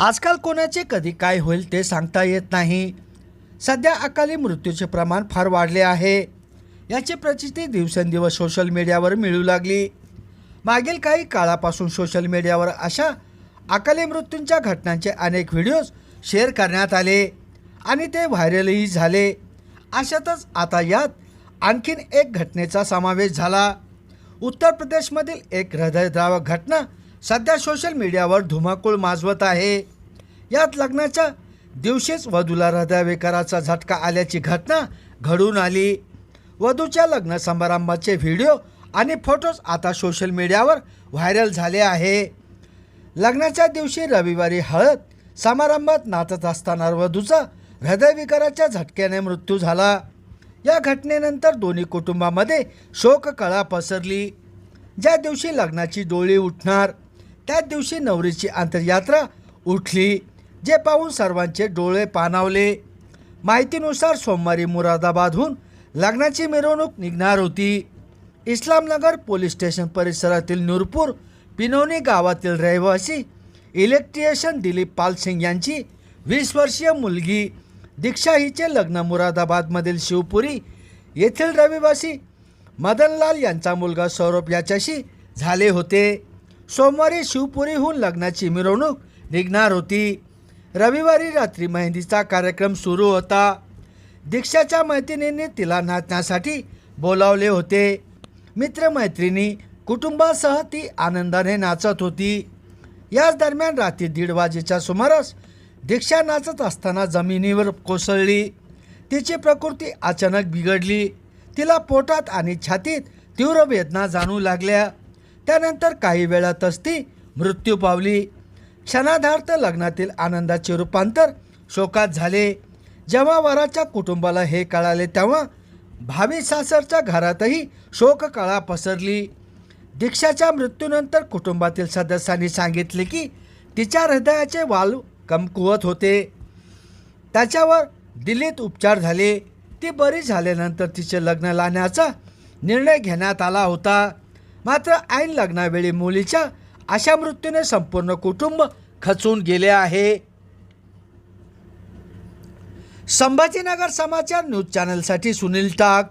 आजकाल कोणाचे कधी काय होईल ते सांगता येत नाही. सध्या अकाली मृत्यूचे प्रमाण फार वाढले आहे. याची प्रचिती दिवसेंदिवस सोशल मीडियावर मिळू लागली. मागील काही काळापासून सोशल मीडियावर अशा अकाली मृत्यूंच्या घटनांचे अनेक व्हिडिओज शेअर करण्यात आले आणि ते व्हायरलही झाले. अशातच आता यात आणखीन एक घटनेचा समावेश झाला. उत्तर प्रदेशमधील एक हृदयद्रावक घटना सध्या सोशल मीडियावर धुमाकूळ माजवत आहे. यात लग्नाच्या दिवशीच वधूला हृदयविकाराचा झटका आल्याची घटना घडून आली. वधूच्या लग्न समारंभाचे व्हिडिओ आणि फोटोज आता सोशल मीडियावर व्हायरल झाले आहे. लग्नाच्या दिवशी रविवारी हळद समारंभात नाचत असताना वधूचा हृदयविकाराच्या झटक्याने मृत्यू झाला. या घटनेनंतर दोन्ही कुटुंबामध्ये शोककळा पसरली. ज्या दिवशी लग्नाची डोळी उठणार त्याच दिवशी नवरीची अंतरयात्रा उठली. जे पाहून सर्वांचे डोळे पाणावले. माहितीनुसार सोमवारी मुरादाबादहून लग्नाची मिरवणूक निघणार होती. इस्लामनगर पोलीस स्टेशन परिसरातील नूरपूर पिनोनी गावातील रहिवासी इलेक्ट्रिशियन दिलीप पालसिंग यांची वीस वर्षीय मुलगी दीक्षा हिचे लग्न मुरादाबादमधील शिवपुरी येथील रहिवासी मदनलाल यांचा मुलगा सौरभ याच्याशी झाले होते. सोमवारी शिवपुरीहून लग्नाची मिरवणूक निघणार होती. रविवारी रात्री मेहंदीचा कार्यक्रम सुरू होता. दीक्षाच्या मैत्रिणींनी तिला नाचण्यासाठी बोलावले होते. मित्रमैत्रिणी कुटुंबासह ती आनंदाने नाचत होती. याच दरम्यान रात्री दीड वाजेच्या सुमारास दीक्षा नाचत असताना जमिनीवर कोसळली. तिची प्रकृती अचानक बिघडली. तिला पोटात आणि छातीत तीव्र वेदना जाणू लागल्या. त्यानंतर काही वेळातच ती मृत्यू पावली. क्षणाधार्थ लग्नातील आनंदाचे रूपांतर शोकात झाले. जेव्हा वराच्या कुटुंबाला हे कळाले तेव्हा भावी सासरच्या घरातही शोककळा पसरली. दीक्षाच्या मृत्यूनंतर कुटुंबातील सदस्यांनी सांगितले की तिच्या हृदयाचे वाल कमकुवत होते. त्याच्यावर दिल्लीत उपचार झाले. ती बरी झाल्यानंतर तिचे लग्न लावण्याचा निर्णय घेण्यात आला होता. मात्र ऐन लग्नावेळी मुलीच्या अशा मृत्यूने संपूर्ण कुटुंब खचून गेले आहे. संभाजीनगर समाचार न्यूज चॅनलसाठी सुनील टाक.